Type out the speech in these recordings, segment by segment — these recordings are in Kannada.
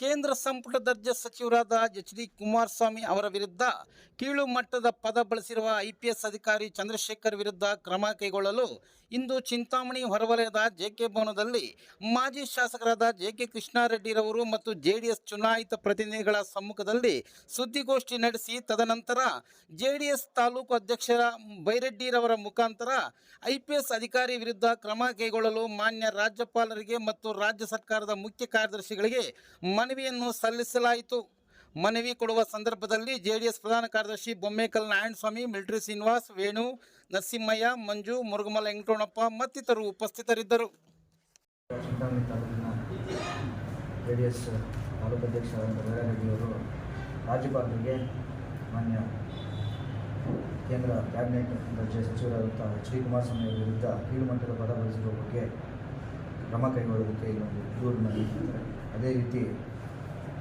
ಕೇಂದ್ರ ಸಂಪುಟ ದರ್ಜೆ ಸಚಿವರಾದ ಎಚ್ ಡಿ ಕುಮಾರಸ್ವಾಮಿ ಅವರ ವಿರುದ್ಧ ಕೀಳು ಮಟ್ಟದ ಪದ ಬಳಸಿರುವ ಐಪಿಎಸ್ ಅಧಿಕಾರಿ ಚಂದ್ರಶೇಖರ್ ವಿರುದ್ಧ ಕ್ರಮ ಕೈಗೊಳ್ಳಲು ಇಂದು ಚಿಂತಾಮಣಿ ಹೊರವಲಯದ ಜೆಕೆ ಭವನದಲ್ಲಿ ಮಾಜಿ ಶಾಸಕರಾದ ಜೆ ಕೆ ಕೃಷ್ಣಾರೆಡ್ಡಿರವರು ಮತ್ತು ಜೆಡಿಎಸ್ ಚುನಾಯಿತ ಪ್ರತಿನಿಧಿಗಳ ಸಮ್ಮುಖದಲ್ಲಿ ಸುದ್ದಿಗೋಷ್ಠಿ ನಡೆಸಿ ತದನಂತರ ಜೆಡಿಎಸ್ ತಾಲೂಕು ಅಧ್ಯಕ್ಷರ ಬೈರೆಡ್ಡಿರವರ ಮುಖಾಂತರ ಐಪಿಎಸ್ ಅಧಿಕಾರಿ ವಿರುದ್ಧ ಕ್ರಮ ಕೈಗೊಳ್ಳಲು ಮಾನ್ಯ ರಾಜ್ಯಪಾಲರಿಗೆ ಮತ್ತು ರಾಜ್ಯ ಸರ್ಕಾರದ ಮುಖ್ಯ ಕಾರ್ಯದರ್ಶಿಗಳಿಗೆ ಮನವಿಯನ್ನು ಸಲ್ಲಿಸಲಾಯಿತು. ಮನವಿ ಕೊಡುವ ಸಂದರ್ಭದಲ್ಲಿ ಜೆಡಿಎಸ್ ಪ್ರಧಾನ ಕಾರ್ಯದರ್ಶಿ ಬೊಮ್ಮೇಕಲ್ ನಾರಾಯಣಸ್ವಾಮಿ, ಮಿಲಿಟರಿ ಶ್ರೀನಿವಾಸ್, ವೇಣು, ನರಸಿಂಹಯ್ಯ, ಮಂಜು, ಮುರುಗಮಲ ವೆಂಕಟೋಣಪ್ಪ ಮತ್ತಿತರರು ಉಪಸ್ಥಿತರಿದ್ದರು. ಚಿಂತಾಮಣಿ ತಾಲೂಕಿನ ಜೆ ಡಿ ಎಸ್ ತಾಲೂಕು ಅಧ್ಯಕ್ಷರಾದಂಥ ವೀರಾರೆಡ್ಡಿಯವರು ರಾಜ್ಯಪಾಲರಿಗೆ ಮಾನ್ಯ ಕೇಂದ್ರ ಕ್ಯಾಬಿನೆಟ್ ರಾಜ್ಯ ಸಚಿವರಾದಂಥ ಎಚ್ ಡಿ ಕುಮಾರಸ್ವಾಮಿ ಅವರ ವಿರುದ್ಧ ಕೀಳುಮಟ್ಟದ ಪದ ಬಳಸಿರುವ ಬಗ್ಗೆ ಕ್ರಮ ಕೈಗೊಳ್ಳೋದಕ್ಕೆ ಇಲ್ಲೊಂದು ಅದೇ ರೀತಿ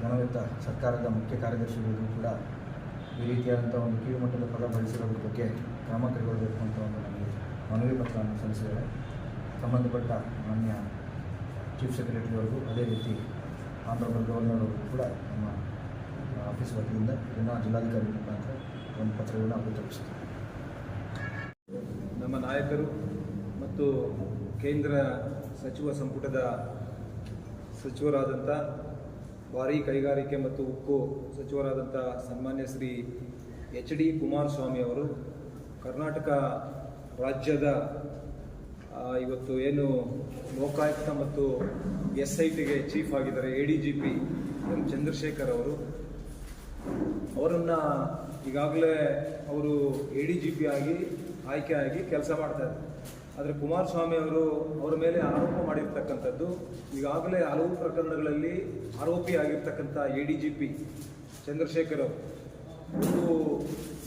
ಗಣಯುತ ಸರ್ಕಾರದ ಮುಖ್ಯ ಕಾರ್ಯದರ್ಶಿಗಳಿಗೂ ಕೂಡ ಈ ರೀತಿಯಾದಂಥ ಒಂದು ಕೀಳುಮಟ್ಟದ ಪದ ಬಳಸಿರೋದ್ರ ಬಗ್ಗೆ ಕ್ರಮ ಕೈಗೊಳ್ಳಬೇಕು ಅಂತ ಒಂದು ನಮಗೆ ಮನವಿ ಪತ್ರವನ್ನು ಸಲ್ಲಿಸಿದ್ದಾರೆ. ಸಂಬಂಧಪಟ್ಟ ಮಾನ್ಯ ಚೀಫ್ ಸೆಕ್ರೆಟರಿ ಅವರಿಗೂ ಅದೇ ರೀತಿ ಆನರಬಲ್ ಗವರ್ನರ್ ಅವರು ಕೂಡ ನಮ್ಮ ಆಫೀಸ್ ವತಿಯಿಂದ ಇದನ್ನು ಜಿಲ್ಲಾಧಿಕಾರಿ ಮುಖಾಂತರ ಒಂದು ಪತ್ರಗಳನ್ನು ಅವರು ನಮ್ಮ ನಾಯಕರು ಮತ್ತು ಕೇಂದ್ರ ಸಚಿವ ಸಂಪುಟದ ಸಚಿವರಾದಂಥ ಭಾರೀ ಕೈಗಾರಿಕೆ ಮತ್ತು ಉಕ್ಕು ಸಚಿವರಾದಂಥ ಸನ್ಮಾನ್ಯ ಶ್ರೀ ಎಚ್ ಡಿ ಕುಮಾರಸ್ವಾಮಿ ಅವರು ಕರ್ನಾಟಕ ರಾಜ್ಯದ ಇವತ್ತು ಏನು ಲೋಕಾಯುಕ್ತ ಮತ್ತು ಎಸ್ ಐ ಟಿಗೆ ಚೀಫ್ ಆಗಿದ್ದಾರೆ A D G P M Chandrashekar ಅವರು. ಅವರನ್ನು ಈಗಾಗಲೇ ಅವರು ಎ ಡಿ ಜಿ ಪಿ ಆಗಿ ಆಯ್ಕೆ ಆಗಿ ಕೆಲಸ ಮಾಡ್ತಾರೆ ಆದರೆ ಕುಮಾರಸ್ವಾಮಿ ಅವರು ಅವರ ಮೇಲೆ ಆರೋಪ ಮಾಡಿರ್ತಕ್ಕಂಥದ್ದು ಈಗಾಗಲೇ ಹಲವು ಪ್ರಕರಣಗಳಲ್ಲಿ ಆರೋಪಿ ಆಗಿರ್ತಕ್ಕಂಥ A D G P Chandrashekar ಅವರು. ಒಂದು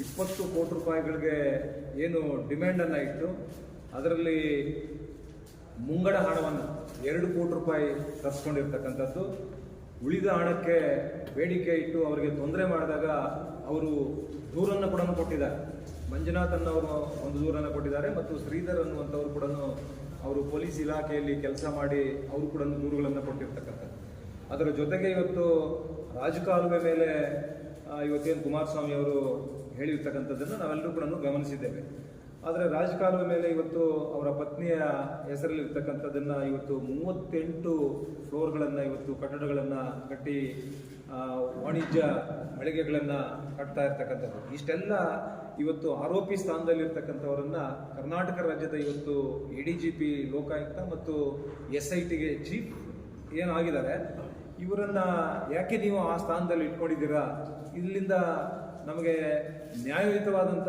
ಇಪ್ಪತ್ತು ಕೋಟಿ ರೂಪಾಯಿಗಳಿಗೆ ಏನು ಡಿಮ್ಯಾಂಡನ್ನು ಇಟ್ಟು ಅದರಲ್ಲಿ ಮುಂಗಡ ಹಣವನ್ನು ಎರಡು ಕೋಟಿ ರೂಪಾಯಿ ತರಿಸ್ಕೊಂಡಿರ್ತಕ್ಕಂಥದ್ದು. ಉಳಿದ ಹಣಕ್ಕೆ ಬೇಡಿಕೆ ಇಟ್ಟು ಅವರಿಗೆ ತೊಂದರೆ ಮಾಡಿದಾಗ ಅವರು ದೂರನ್ನು ಕೂಡ ಕೊಟ್ಟಿದ್ದಾರೆ. ಮಂಜುನಾಥ್ ಅನ್ನೋರು ಒಂದು ದೂರನ್ನು ಕೊಟ್ಟಿದ್ದಾರೆ ಮತ್ತು ಶ್ರೀಧರ್ ಅನ್ನುವಂಥವ್ರು ಕೂಡ ಅವರು ಪೊಲೀಸ್ ಇಲಾಖೆಯಲ್ಲಿ ಕೆಲಸ ಮಾಡಿ ಅವರು ಕೂಡ ದೂರುಗಳನ್ನು ಕೊಟ್ಟಿರ್ತಕ್ಕಂಥದ್ದು. ಅದರ ಜೊತೆಗೆ ಇವತ್ತು ರಾಜಕಾಲುವೆ ಮೇಲೆ ಇವತ್ತೇನು ಕುಮಾರಸ್ವಾಮಿ ಅವರು ಹೇಳಿರ್ತಕ್ಕಂಥದ್ದನ್ನು ನಾವೆಲ್ಲರೂ ಕೂಡ ಗಮನಿಸಿದ್ದೇವೆ. ಆದರೆ ರಾಜಕಾಲುವೆ ಮೇಲೆ ಇವತ್ತು ಅವರ ಪತ್ನಿಯ ಹೆಸರಲ್ಲಿ ಇರ್ತಕ್ಕಂಥದ್ದನ್ನು ಇವತ್ತು ಮೂವತ್ತೆಂಟು ಫ್ಲೋರ್ಗಳನ್ನು ಇವತ್ತು ಕಟ್ಟಡಗಳನ್ನು ಕಟ್ಟಿ ವಾಣಿಜ್ಯ ಮಳಿಗೆಗಳನ್ನು ಕಟ್ತಾ ಇರ್ತಕ್ಕಂಥದ್ದು. ಇಷ್ಟೆಲ್ಲ ಇವತ್ತು ಆರೋಪಿ ಸ್ಥಾನದಲ್ಲಿರ್ತಕ್ಕಂಥವರನ್ನ ಕರ್ನಾಟಕ ರಾಜ್ಯದ ಇವತ್ತು A D G P Lokayukta ಮತ್ತು ಎಸ್ ಐ ಟಿಗೆ ಚೀಫ್ ಏನಾಗಿದ್ದಾರೆ, ಇವರನ್ನ ಯಾಕೆ ನೀವು ಆ ಸ್ಥಾನದಲ್ಲಿ ಇಟ್ಕೊಂಡಿದ್ದೀರಾ? ಇಲ್ಲಿಂದ ನಮಗೆ ನ್ಯಾಯಯುತವಾದಂಥ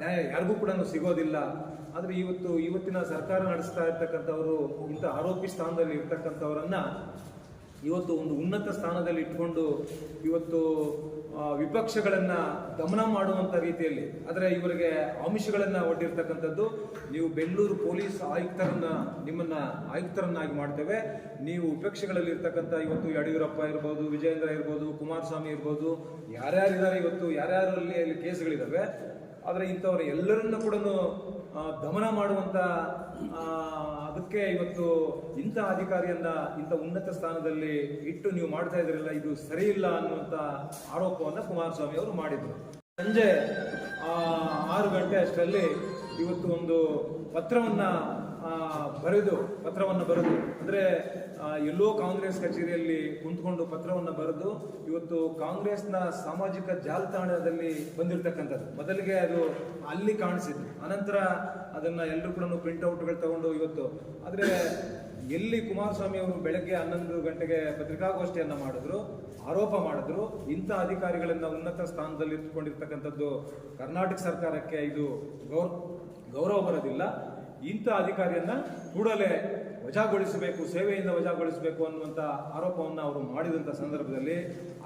ನ್ಯಾಯ ಯಾರಿಗೂ ಕೂಡ ಸಿಗೋದಿಲ್ಲ. ಆದರೆ ಇವತ್ತು, ಇವತ್ತಿನ ಸರ್ಕಾರ ನಡೆಸ್ತಾ ಇರ್ತಕ್ಕಂಥವರು, ಇಂಥ ಆರೋಪಿ ಸ್ಥಾನದಲ್ಲಿ ಇರ್ತಕ್ಕಂಥವರನ್ನ ಇವತ್ತು ಒಂದು ಉನ್ನತ ಸ್ಥಾನದಲ್ಲಿ ಇಟ್ಕೊಂಡು ಇವತ್ತು ವಿಪಕ್ಷಗಳನ್ನು ದಮನ ಮಾಡುವಂತ ರೀತಿಯಲ್ಲಿ ಆದರೆ ಇವರಿಗೆ ಆಮಿಷಗಳನ್ನ ಒಡ್ಡಿರ್ತಕ್ಕಂಥದ್ದು ನೀವು ಬೆಂಗಳೂರು ಪೊಲೀಸ್ ಆಯುಕ್ತರನ್ನ ನಿಮ್ಮನ್ನ ಆಯುಕ್ತರನ್ನಾಗಿ ಮಾಡ್ತೇವೆ. ನೀವು ವಿಪಕ್ಷಗಳಲ್ಲಿ ಇರ್ತಕ್ಕಂಥ ಇವತ್ತು ಯಡಿಯೂರಪ್ಪ ಇರ್ಬೋದು ವಿಜಯೇಂದ್ರ ಇರ್ಬೋದು ಕುಮಾರಸ್ವಾಮಿ ಇರ್ಬೋದು ಯಾರ್ಯಾರಿದ್ದಾರೆ ಇವತ್ತು ಯಾರ್ಯಾರಲ್ಲಿ ಅಲ್ಲಿ ಕೇಸ್ಗಳಿದ್ದಾವೆ ಆದರೆ ಇಂಥವ್ರ ಎಲ್ಲರನ್ನೂ ಕೂಡ ದಮನ ಮಾಡುವಂತ ಆ, ಅದಕ್ಕೆ ಇವತ್ತು ಇಂಥ ಅಧಿಕಾರಿಯನ್ನ ಇಂಥ ಉನ್ನತ ಸ್ಥಾನದಲ್ಲಿ ಇಟ್ಟು ನೀವು ಮಾಡ್ತಾ ಇದ್ರಲ್ಲ, ಇದು ಸರಿ ಇಲ್ಲ ಅನ್ನುವಂಥ ಆರೋಪವನ್ನ ಕುಮಾರಸ್ವಾಮಿ ಅವರು ಮಾಡಿದರು. ಸಂಜೆ ಆರು ಗಂಟೆ ಅಷ್ಟರಲ್ಲಿ ಇವತ್ತು ಒಂದು ಪತ್ರವನ್ನ ಬರೆದು, ಪತ್ರವನ್ನು ಬರೆದು, ಅಂದ್ರೆ ಎಲ್ಲೋ ಕಾಂಗ್ರೆಸ್ ಕಚೇರಿಯಲ್ಲಿ ಕುಂತ್ಕೊಂಡು ಪತ್ರವನ್ನು ಬರೆದು ಇವತ್ತು ಕಾಂಗ್ರೆಸ್ನ ಸಾಮಾಜಿಕ ಜಾಲತಾಣದಲ್ಲಿ ಬಂದಿರತಕ್ಕಂಥದ್ದು. ಮೊದಲಿಗೆ ಅದು ಅಲ್ಲಿ ಕಾಣಿಸಿದ್ರು ಅನಂತರ ಅದನ್ನ ಎಲ್ಲರೂ ಕೂಡ ಪ್ರಿಂಟ್ಔಟ್ಗಳು ತಗೊಂಡು ಇವತ್ತು. ಆದರೆ ಎಲ್ಲಿ ಕುಮಾರಸ್ವಾಮಿ ಅವರು ಬೆಳಗ್ಗೆ ಹನ್ನೊಂದು ಗಂಟೆಗೆ ಪತ್ರಿಕಾಗೋಷ್ಠಿಯನ್ನು ಮಾಡಿದ್ರು, ಆರೋಪ ಮಾಡಿದ್ರು, ಇಂಥ ಅಧಿಕಾರಿಗಳನ್ನ ಉನ್ನತ ಸ್ಥಾನದಲ್ಲಿ ಇಟ್ಕೊಂಡಿರ್ತಕ್ಕಂಥದ್ದು ಕರ್ನಾಟಕ ಸರ್ಕಾರಕ್ಕೆ ಇದು ಗೌರ್, ಗೌರವ ಬರೋದಿಲ್ಲ. ಇಂಥ ಅಧಿಕಾರಿಯನ್ನ ಕೂಡಲೇ ವಜಾಗೊಳಿಸಬೇಕು, ಸೇವೆಯಿಂದ ವಜಾಗೊಳಿಸಬೇಕು ಅನ್ನುವಂಥ ಆರೋಪವನ್ನು ಅವರು ಮಾಡಿದಂಥ ಸಂದರ್ಭದಲ್ಲಿ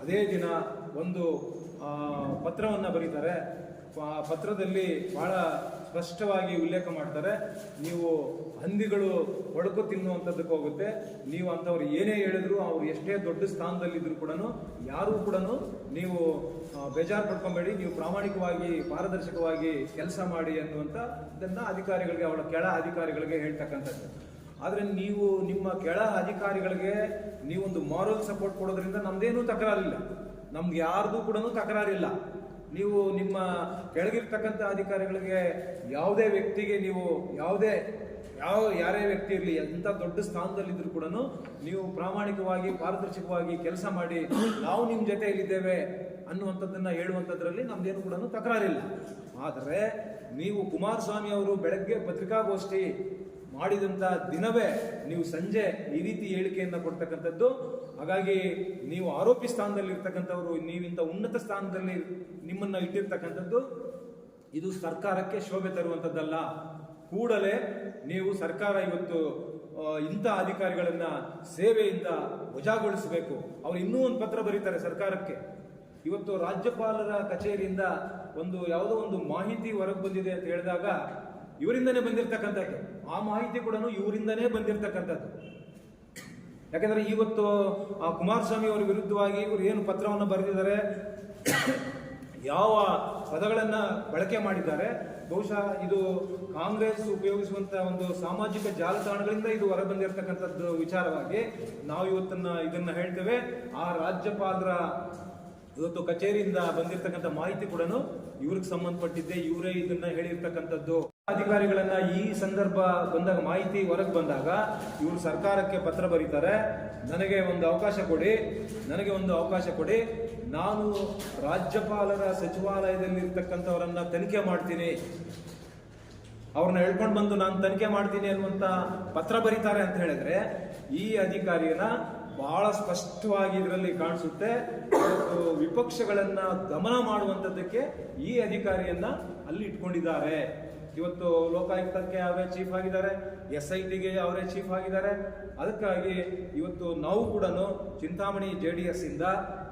ಅದೇ ದಿನ ಒಂದು ಪತ್ರವನ್ನು ಬರೀತಾರೆ. ಪತ್ರದಲ್ಲಿ ಬಹಳ ಸ್ಪಷ್ಟವಾಗಿ ಉಲ್ಲೇಖ ಮಾಡ್ತಾರೆ, ನೀವು ಹಂದಿಗಳು ಒಡಕು ತಿನ್ನುವಂಥದ್ದಕ್ಕೆ ಹೋಗುತ್ತೆ, ನೀವು ಅಂಥವ್ರು ಏನೇ ಹೇಳಿದ್ರು ಅವ್ರು ಎಷ್ಟೇ ದೊಡ್ಡ ಸ್ಥಾನದಲ್ಲಿದ್ದರೂ ಕೂಡ ಯಾರೂ ಕೂಡ ನೀವು ಬೇಜಾರು ಪಡ್ಕೊಬೇಡಿ, ನೀವು ಪ್ರಾಮಾಣಿಕವಾಗಿ, ಪಾರದರ್ಶಕವಾಗಿ ಕೆಲಸ ಮಾಡಿ ಅನ್ನುವಂಥ ಇದನ್ನು ಅಧಿಕಾರಿಗಳಿಗೆ, ಅವಳ ಕೆಳ ಅಧಿಕಾರಿಗಳಿಗೆ ಹೇಳ್ತಕ್ಕಂಥದ್ದು. ಆದರೆ ನೀವು ನಿಮ್ಮ ಕೆಳ ಅಧಿಕಾರಿಗಳಿಗೆ ನೀವೊಂದು ಮಾರಲ್ ಸಪೋರ್ಟ್ ಕೊಡೋದ್ರಿಂದ ನಮ್ದೇನೂ ತಕರಾರಿಲ್ಲ. ನಮ್ಗೆ ಯಾರ್ದು ಕೂಡ ತಕರಾರಿಲ್ಲ. ನೀವು ನಿಮ್ಮ ಕೆಳಗಿರ್ತಕ್ಕಂಥ ಅಧಿಕಾರಿಗಳಿಗೆ ಯಾವುದೇ ವ್ಯಕ್ತಿಗೆ ನೀವು ಯಾವುದೇ, ಯಾವ, ಯಾರೇ ವ್ಯಕ್ತಿ ಇರಲಿ, ಎಂಥ ದೊಡ್ಡ ಸ್ಥಾನದಲ್ಲಿದ್ದರೂ ಕೂಡ ನೀವು ಪ್ರಾಮಾಣಿಕವಾಗಿ, ಪಾರದರ್ಶಕವಾಗಿ ಕೆಲಸ ಮಾಡಿ ನಾವು ನಿಮ್ಮ ಜೊತೆಯಲ್ಲಿದ್ದೇವೆ ಅನ್ನುವಂಥದ್ದನ್ನು ಹೇಳುವಂಥದ್ರಲ್ಲಿ ನಮ್ದೇನು ಕೂಡ ತಕರಾರಿಲ್ಲ. ಆದರೆ ನೀವು ಕುಮಾರಸ್ವಾಮಿ ಅವರು ಬೆಳಗ್ಗೆ ಪತ್ರಿಕಾಗೋಷ್ಠಿ ಮಾಡಿದಂಥ ದಿನವೇ ನೀವು ಸಂಜೆ ಈ ರೀತಿ ಹೇಳಿಕೆಯನ್ನು ಕೊಡ್ತಕ್ಕಂಥದ್ದು. ಹಾಗಾಗಿ ನೀವು ಆರೋಪಿ ಸ್ಥಾನದಲ್ಲಿ ಇರ್ತಕ್ಕಂಥವ್ರು ನೀವಿಂತ ಉನ್ನತ ಸ್ಥಾನದಲ್ಲಿ ನಿಮ್ಮನ್ನ ಇಟ್ಟಿರ್ತಕ್ಕಂಥದ್ದು, ಇದು ಸರ್ಕಾರಕ್ಕೆ ಶೋಭೆ ತರುವಂಥದ್ದಲ್ಲ. ಕೂಡಲೇ ನೀವು ಸರ್ಕಾರ ಇವತ್ತು ಇಂಥ ಅಧಿಕಾರಿಗಳನ್ನ ಸೇವೆಯಿಂದ ವಜಾಗೊಳಿಸಬೇಕು ಅವ್ರು ಇನ್ನೂ ಒಂದು ಪತ್ರ ಬರೀತಾರೆ ಸರ್ಕಾರಕ್ಕೆ. ಇವತ್ತು ರಾಜ್ಯಪಾಲರ ಕಚೇರಿಯಿಂದ ಒಂದು ಯಾವುದೋ ಒಂದು ಮಾಹಿತಿ ಹೊರಗೆ ಬಂದಿದೆ ಅಂತ ಹೇಳಿದಾಗ, ಇವರಿಂದನೇ ಬಂದಿರತಕ್ಕಂಥದ್ದು. ಆ ಮಾಹಿತಿ ಕೂಡ ಇವರಿಂದನೇ ಬಂದಿರತಕ್ಕಂಥದ್ದು. ಯಾಕಂದ್ರೆ ಇವತ್ತು, ಆ ಕುಮಾರಸ್ವಾಮಿ ಅವರ ವಿರುದ್ಧವಾಗಿ ಇವರು ಏನು ಪತ್ರವನ್ನು ಬರೆದಿದ್ದಾರೆ, ಯಾವ ಪದಗಳನ್ನು ಬಳಕೆ ಮಾಡಿದ್ದಾರೆ, ಬಹುಶಃ ಇದು ಕಾಂಗ್ರೆಸ್ ಉಪಯೋಗಿಸುವಂತ ಒಂದು ಸಾಮಾಜಿಕ ಜಾಲತಾಣಗಳಿಂದ ಇದು ಹೊರ ಬಂದಿರತಕ್ಕಂಥದ್ದು ವಿಚಾರವಾಗಿ ನಾವು ಇವತ್ತನ್ನ ಇದನ್ನ ಹೇಳ್ತೇವೆ. ಆ ರಾಜ್ಯಪಾಲರ ಇವತ್ತು ಕಚೇರಿಯಿಂದ ಬಂದಿರತಕ್ಕಂಥ ಮಾಹಿತಿ ಕೂಡ ಇವ್ರಿಗೆ ಸಂಬಂಧಪಟ್ಟಿದ್ದೆ, ಇವರೇ ಇದನ್ನ ಹೇಳಿರ್ತಕ್ಕಂಥದ್ದು. ಅಧಿಕಾರಿಗಳನ್ನ ಈ ಸಂದರ್ಭ ಬಂದಾಗ, ಮಾಹಿತಿ ಹೊರಗೆ ಬಂದಾಗ ಇವರು ಸರ್ಕಾರಕ್ಕೆ ಪತ್ರ ಬರೀತಾರೆ. ನನಗೆ ಒಂದು ಅವಕಾಶ ಕೊಡಿ, ನನಗೆ ಒಂದು ಅವಕಾಶ ಕೊಡಿ. ನಾನು ರಾಜ್ಯಪಾಲರ ಸಚಿವಾಲಯದಲ್ಲಿ ಇರ್ತಕ್ಕಂಥವರನ್ನ ತನಿಖೆ ಮಾಡ್ತೀನಿ. ಅವ್ರನ್ನ ಹೇಳ್ಕೊಂಡು ಬಂದು ನಾನು ತನಿಖೆ ಮಾಡ್ತೀನಿ ಅನ್ನುವಂತ ಪತ್ರ ಬರೀತಾರೆ ಅಂತ ಹೇಳಿದ್ರೆ, ಈ ಅಧಿಕಾರಿಯನ್ನ ಬಹಳ ಸ್ಪಷ್ಟವಾಗಿ ಇದರಲ್ಲಿ ಕಾಣಿಸುತ್ತೆ. ವಿಪಕ್ಷಗಳನ್ನ ದಮನ ಮಾಡುವಂಥದ್ದಕ್ಕೆ ಈ ಅಧಿಕಾರಿಯನ್ನ ಅಲ್ಲಿ ಇಟ್ಕೊಂಡಿದ್ದಾರೆ. ಇವತ್ತು ಲೋಕಾಯುಕ್ತಕ್ಕೆ ಅವರೇ ಚೀಫ್ ಆಗಿದ್ದಾರೆ ಎಸ್ ಐ ಟಿಗೆ ಅವರೇ ಚೀಫ್ ಆಗಿದ್ದಾರೆ. ಅದಕ್ಕಾಗಿ ಇವತ್ತು ನಾವು ಕೂಡ ಚಿಂತಾಮಣಿ ಜೆ ಡಿ ಎಸ್ ಇಂದ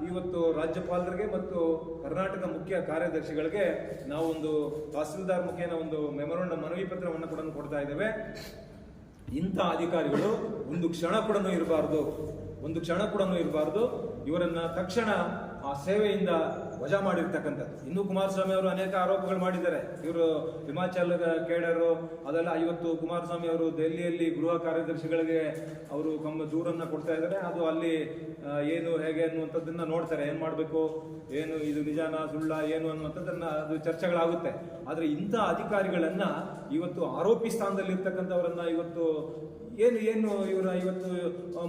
ಇವತ್ತು ರಾಜ್ಯಪಾಲರಿಗೆ ಮತ್ತು ಕರ್ನಾಟಕ ಮುಖ್ಯ ಕಾರ್ಯದರ್ಶಿಗಳಿಗೆ ನಾವು ಒಂದು ತಹಸೀಲ್ದಾರ್ ಮುಖೇನ ಒಂದು ಮೆಮೊರಂಡಮ್ ಮನವಿ ಪತ್ರವನ್ನು ಕೂಡ ಕೊಡ್ತಾ ಇದ್ದೇವೆ. ಇಂಥ ಅಧಿಕಾರಿಗಳು ಒಂದು ಕ್ಷಣ ಕೂಡ ಇರಬಾರ್ದು, ಒಂದು ಕ್ಷಣ ಕೂಡ ಇರಬಾರ್ದು. ಇವರನ್ನ ತಕ್ಷಣ ಆ ಸೇವೆಯಿಂದ ವಜಾ ಮಾಡಿರ್ತಕ್ಕಂಥದ್ದು. ಇನ್ನು ಕುಮಾರಸ್ವಾಮಿ ಅವರು ಅನೇಕ ಆರೋಪಗಳು ಮಾಡಿದ್ದಾರೆ. ಇವರು ಹಿಮಾಚಲ ಕೇಡರು, ಅದೆಲ್ಲ ಇವತ್ತು ಕುಮಾರಸ್ವಾಮಿ ಅವರು ದೆಹಲಿಯಲ್ಲಿ ಗೃಹ ಕಾರ್ಯದರ್ಶಿಗಳಿಗೆ ಅವರು ಕಮ್ಮ ದೂರನ್ನ ಕೊಡ್ತಾ ಇದ್ದಾರೆ. ಅದು ಅಲ್ಲಿ ಏನು, ಹೇಗೆ ಅನ್ನುವಂಥದ್ದನ್ನ ನೋಡ್ತಾರೆ. ಏನು ಮಾಡಬೇಕು? ಏನು, ಇದು ನಿಜಾನ ಸುಳ್ಳ, ಏನು ಅನ್ನುವಂಥದ್ದನ್ನ ಅದು ಚರ್ಚೆಗಳಾಗುತ್ತೆ. ಆದರೆ ಇಂಥ ಅಧಿಕಾರಿಗಳನ್ನ ಇವತ್ತು ಆರೋಪಿ ಸ್ಥಾನದಲ್ಲಿ ಇರ್ತಕ್ಕಂಥವರನ್ನ ಇವತ್ತು ಏನು ಏನು ಇವರ ಇವತ್ತು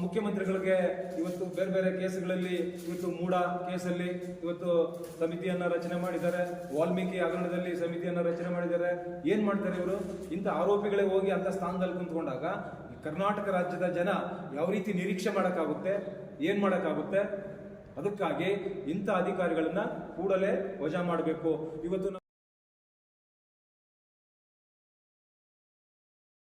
ಮುಖ್ಯಮಂತ್ರಿಗಳಿಗೆ ಇವತ್ತು ಬೇರೆ ಬೇರೆ ಕೇಸ್ಗಳಲ್ಲಿ ಇವತ್ತು ಮೂಡ ಕೇಸಲ್ಲಿ ಇವತ್ತು ಸಮಿತಿಯನ್ನ ರಚನೆ ಮಾಡಿದ್ದಾರೆ. ವಾಲ್ಮೀಕಿ ಹಗರಣದಲ್ಲಿ ಸಮಿತಿಯನ್ನ ರಚನೆ ಮಾಡಿದ್ದಾರೆ. ಏನು ಮಾಡ್ತಾರೆ ಇವರು? ಇಂಥ ಆರೋಪಿಗಳೇ ಹೋಗಿ ಅಂತ ಸ್ಥಾನದಲ್ಲಿ ಕುಂತ್ಕೊಂಡಾಗ ಕರ್ನಾಟಕ ರಾಜ್ಯದ ಜನ ಯಾವ ರೀತಿ ನಿರೀಕ್ಷೆ ಮಾಡೋಕ್ಕಾಗುತ್ತೆ, ಏನು ಮಾಡೋಕ್ಕಾಗುತ್ತೆ? ಅದಕ್ಕಾಗಿ ಇಂಥ ಅಧಿಕಾರಿಗಳನ್ನ ಕೂಡಲೇ ವಜಾ ಮಾಡಬೇಕು. ಇವತ್ತು